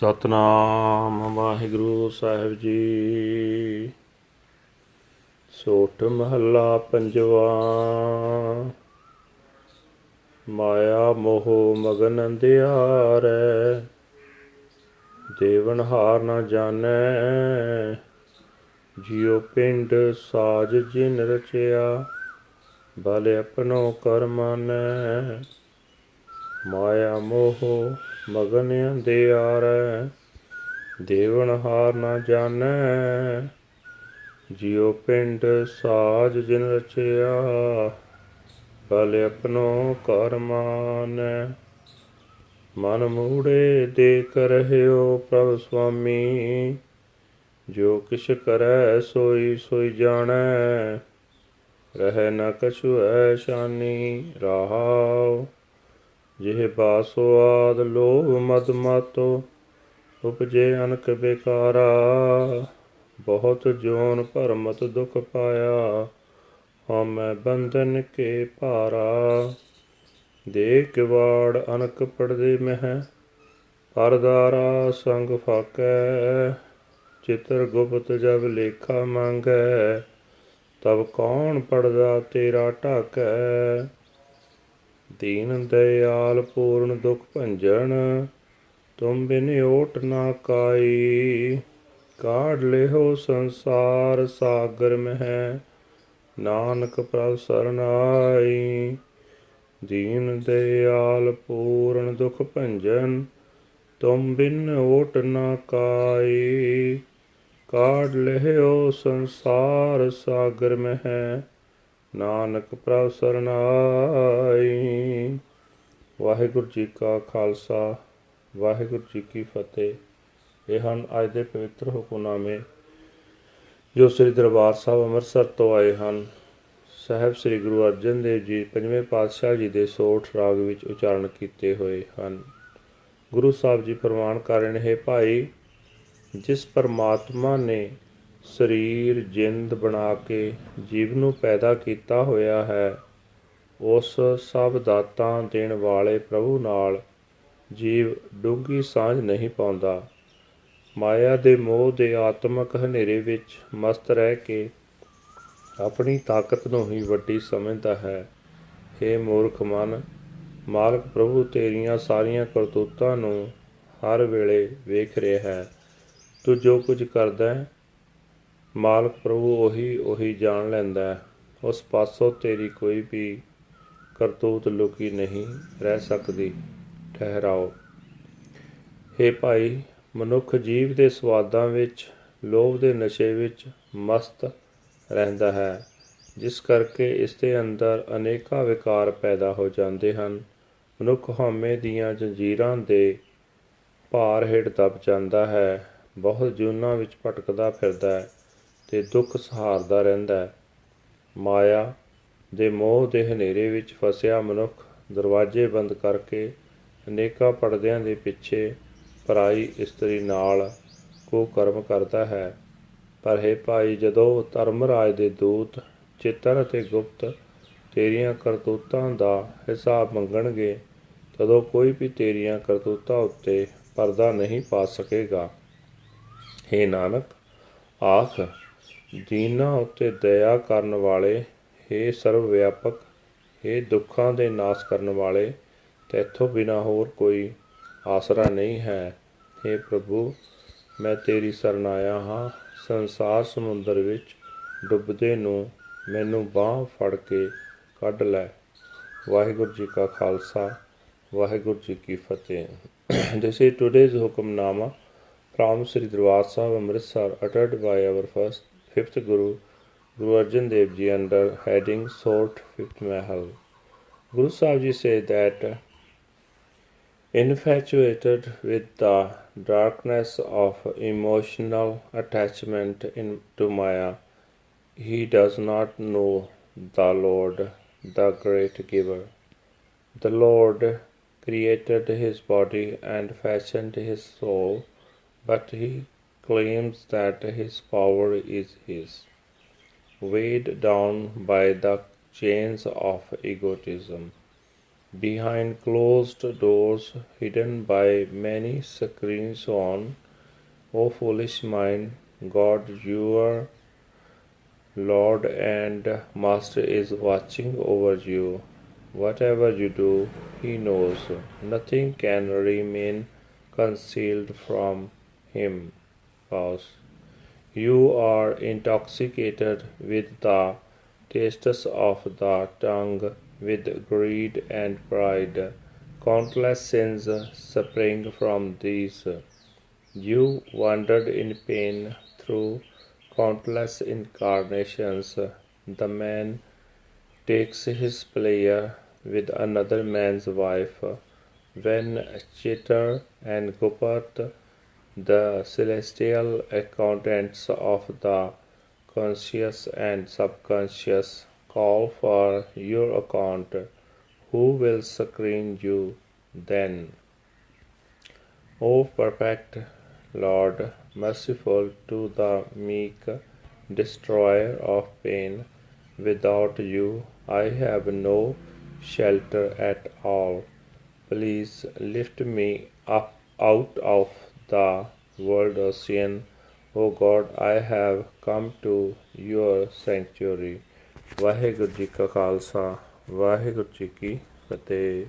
ਸਤਨਾਮ ਵਾਹਿਗੁਰੂ ਸਾਹਿਬ ਜੀ। ਸੋਠ ਮਹੱਲਾ ਪੰਜਵਾ। ਮਾਇਆ ਮੋਹ ਮਗਨ ਅੰਧਿਆਰੈ, ਦੇਵਨ ਹਾਰ ਨਾ ਜਾਣੈ। ਜਿਉ ਪਿੰਡ ਸਾਜ ਜਿਨ ਰਚਿਆ, ਬਲ ਆਪਣੋ ਕਰਮਾਨੈ। ਮਾਇਆ ਮੋਹ ਮਗਨ ਅੰਧਿਆਰੈ ਦੇਵਨ ਹਾਰ ਨਾ ਜਾਣੈ। ਜਿਉ ਪਿੰਡ ਸਾਜ ਜਿਨ ਰਚਿਆ, ਬਲ ਆਪਣੋ ਕਰਮਾਨੈ ਮਨ। ਮੂੜੇ ਦੇਖ ਰਹਿਓ ਪ੍ਰਭ ਸੁਆਮੀ, ਜੋ ਕਿਛ ਕਰੈ ਸੋਈ ਸੋਈ ਜਾਣੈ। ਰਹਿ ਨ ਕਛੁ ਸ਼ਾਨੀ, ਰਹਾਉ ਜਿਹ ਬਾਸੋ ਆਦ ਲੋਭ ਮਦ ਮਾਤੋ, ਉਪਜੇ ਅਨਕ ਬੇਕਾਰਾ। ਬਹੁਤ ਜੋਨ ਭਰਮਤ ਦੁਖ ਪਾਇਆ, ਹਉਮੈ ਬੰਧਨ ਕੇ ਭਾਰਾ। ਦੇ ਕਿਵਾੜ ਅਨਕ ਪੜਦੇ ਮਹਿ, ਪਰਦਾਰਾ ਸੰਗ ਫਾਕੈ। ਚਿਤਰ ਗੁਪਤ ਜਬ ਲੇਖਾ ਮੰਗੈ, ਤਬ ਕੌਣ ਪੜਦਾ ਤੇਰਾ ਢਾਕੈ। ਦੀਨ ਦਇਆਲ ਪੂਰਨ ਦੁਖ ਭੰਜਨ, ਤੁਮ ਬਿਨ ਓਟ ਨਾ ਕਾਈ। ਕਾਢ ਲਿਓ ਸੰਸਾਰ ਸਾਗਰ ਮਹਿ, ਨਾਨਕ ਪ੍ਰਭ ਸਰਨਾਈ। ਦੀਨ ਦਇਆਲ ਪੂਰਨ ਦੁਖ ਭੰਜਨ, ਤੁਮ ਬਿਨ ਓਟ ਨਾ ਕਾਈ। ਕਾਢ ਲਿਓ ਸੰਸਾਰ ਸਾਗਰ ਮਹਿ ਨਾਨਕ ਪ੍ਰਭ ਸਰਨਾਈ। ਵਾਹਿਗੁਰੂ ਜੀ ਕਾ ਖਾਲਸਾ, ਵਾਹਿਗੁਰੂ ਜੀ ਕੀ ਫਤਿਹ। ਇਹ ਹਨ ਅੱਜ ਦੇ ਪਵਿੱਤਰ ਹੁਕਮਨਾਮੇ ਜੋ ਸ੍ਰੀ ਦਰਬਾਰ ਸਾਹਿਬ ਅੰਮ੍ਰਿਤਸਰ ਤੋਂ ਆਏ ਹਨ। ਸਾਹਿਬ ਸ੍ਰੀ ਗੁਰੂ ਅਰਜਨ ਦੇਵ ਜੀ ਪੰਜਵੇਂ ਪਾਤਸ਼ਾਹ ਜੀ ਦੇ ਸੋਠ ਰਾਗ ਵਿੱਚ ਉਚਾਰਨ ਕੀਤੇ ਹੋਏ ਹਨ। ਗੁਰੂ ਸਾਹਿਬ ਜੀ ਪ੍ਰਮਾਣ ਕਰ ਰਹੇ ਭਾਈ, ਜਿਸ ਪਰਮਾਤਮਾ ਨੇ ਸਰੀਰ ਜਿੰਦ ਬਣਾ ਕੇ ਜੀਵ ਨੂੰ ਪੈਦਾ ਕੀਤਾ ਹੋਇਆ ਹੈ, ਉਸ ਸਭ ਦਾਤਾਂ ਦੇਣ ਵਾਲੇ ਪ੍ਰਭੂ ਨਾਲ ਜੀਵ ਡੂੰਗੀ ਸਾਂਝ ਨਹੀਂ ਪਾਉਂਦਾ। ਮਾਇਆ ਦੇ ਮੋਹ ਦੇ ਆਤਮਕ ਹਨੇਰੇ ਵਿੱਚ ਮਸਤ ਰਹਿ ਕੇ ਆਪਣੀ ਤਾਕਤ ਨੂੰ ਹੀ ਵੱਡੀ ਸਮਝਦਾ ਹੈ। हे ਮੂਰਖ ਮਨ, ਮਾਲਕ ਪ੍ਰਭੂ ਤੇਰੀਆਂ ਸਾਰੀਆਂ ਕਰਤੂਤਾਂ ਨੂੰ ਹਰ ਵੇਲੇ ਵੇਖ ਰਿਹਾ ਹੈ। ਤੂੰ ਜੋ ਕੁਝ ਕਰਦਾ ਹੈ ਮਾਲਕ ਪ੍ਰਭੂ ਉਹੀ ਉਹੀ ਜਾਣ ਲੈਂਦਾ ਹੈ। ਉਸ ਪਾਸੋਂ ਤੇਰੀ ਕੋਈ ਵੀ ਕਰਤੂਤ ਲੁਕੀ ਨਹੀਂ ਰਹਿ ਸਕਦੀ। ਠਹਿਰਾਓ। ਹੇ ਭਾਈ, ਮਨੁੱਖ ਜੀਵ ਦੇ ਸਵਾਦਾਂ ਵਿੱਚ, ਲੋਭ ਦੇ ਨਸ਼ੇ ਵਿੱਚ ਮਸਤ ਰਹਿੰਦਾ ਹੈ। ਜਿਸ ਕਰਕੇ ਇਸ ਦੇ ਅੰਦਰ ਅਨੇਕਾਂ ਵਿਕਾਰ ਪੈਦਾ ਹੋ ਜਾਂਦੇ ਹਨ। ਮਨੁੱਖ ਹਉਮੈ ਦੀਆਂ ਜੰਜੀਰਾਂ ਦੇ ਭਾਰ ਹੇਠ ਦਬ ਜਾਂਦਾ ਹੈ। ਬਹੁਤ ਜੂਨਾਂ ਵਿੱਚ ਭਟਕਦਾ ਫਿਰਦਾ ਹੈ। ਤੇ ਦੁੱਖ ਸਹਾਰਦਾ ਰਹਿੰਦਾ ਹੈ। ਮਾਇਆ ਦੇ ਮੋਹ ਦੇ ਹਨੇਰੇ ਵਿੱਚ ਫਸਿਆ ਮਨੁੱਖ ਦਰਵਾਜ਼ੇ ਬੰਦ ਕਰਕੇ ਅਨੇਕਾਂ ਪਰਦਿਆਂ ਦੇ ਪਿੱਛੇ ਪਰਾਈ ਇਸਤਰੀ ਨਾਲ ਕੁਕਰਮ ਕਰਦਾ ਹੈ। ਪਰ ਹੈ ਭਾਈ, ਜਦੋਂ ਧਰਮਰਾਜ ਦੇ ਦੂਤ ਚਿੱਤਰ ਅਤੇ ਗੁਪਤ ਤੇਰੀਆਂ ਕਰਤੂਤਾਂ ਦਾ ਹਿਸਾਬ ਮੰਗਣਗੇ, ਤਦੋਂ ਕੋਈ ਵੀ ਤੇਰੀਆਂ ਕਰਤੂਤਾਂ ਉੱਤੇ ਪਰਦਾ ਨਹੀਂ ਪਾ ਸਕੇਗਾ। हे ਨਾਨਕ, ਆਖ ਦੀਨਾਂ ਉੱਤੇ ਦਇਆ ਕਰਨ ਵਾਲੇ हे ਸਰਵ ਵਿਆਪਕ हे ਦੁੱਖਾਂ ਦੇ ਨਾਸ਼ ਕਰਨ ਵਾਲੇ ਤੇਥੋਂ ਬਿਨਾ ਹੋਰ ਕੋਈ ਆਸਰਾ ਨਹੀਂ ਹੈ हे ਪ੍ਰਭੂ ਮੈਂ ਤੇਰੀ ਸ਼ਰਨ ਆਇਆ ਹਾਂ ਸੰਸਾਰ ਸਮੁੰਦਰ ਵਿੱਚ ਡੁੱਬਦੇ ਨੂੰ ਮੈਨੂੰ ਬਾਹ ਫੜ ਕੇ ਕੱਢ ਲੈ ਵਾਹਿਗੁਰੂ ਜੀ ਕਾ ਖਾਲਸਾ ਵਾਹਿਗੁਰੂ ਜੀ ਕੀ ਫਤਿਹ this is today's hukamnama from Sri Darbar Sahib Amritsar uttered by our first fifth Guru Guru Arjan Dev Ji under heading Sort Fifth Mahal. Guru Sahib Ji said that infatuated with the darkness of emotional attachment in, to Maya, he does not know the Lord, the great giver. The Lord created his body and fashioned his soul, but he claims that his power is his. Weighed down by the chains of egotism, behind closed doors hidden by many screens on. O foolish mind, God, your Lord and Master is watching over you. Whatever you do, He knows. Nothing can remain concealed from Him. Pause. You are intoxicated with the tastes of the tongue, with greed and pride. Countless sins spring from these. You wandered in pain through countless incarnations. The man takes his pleasure with another man's wife. When Chitter and Gopat, the celestial accountants of the conscious and subconscious, call for your account, who will screen you then? O perfect Lord, merciful to the meek, destroyer of pain, without you I have no shelter at all. Please lift me up out of the world ocean. O God, I have come to your sanctuary. Waheguru ji ਕਾ ਖਾਲਸਾ ਵਾਹਿਗੁਰੂ ਜੀ ਕੀ ਫਤਿਹ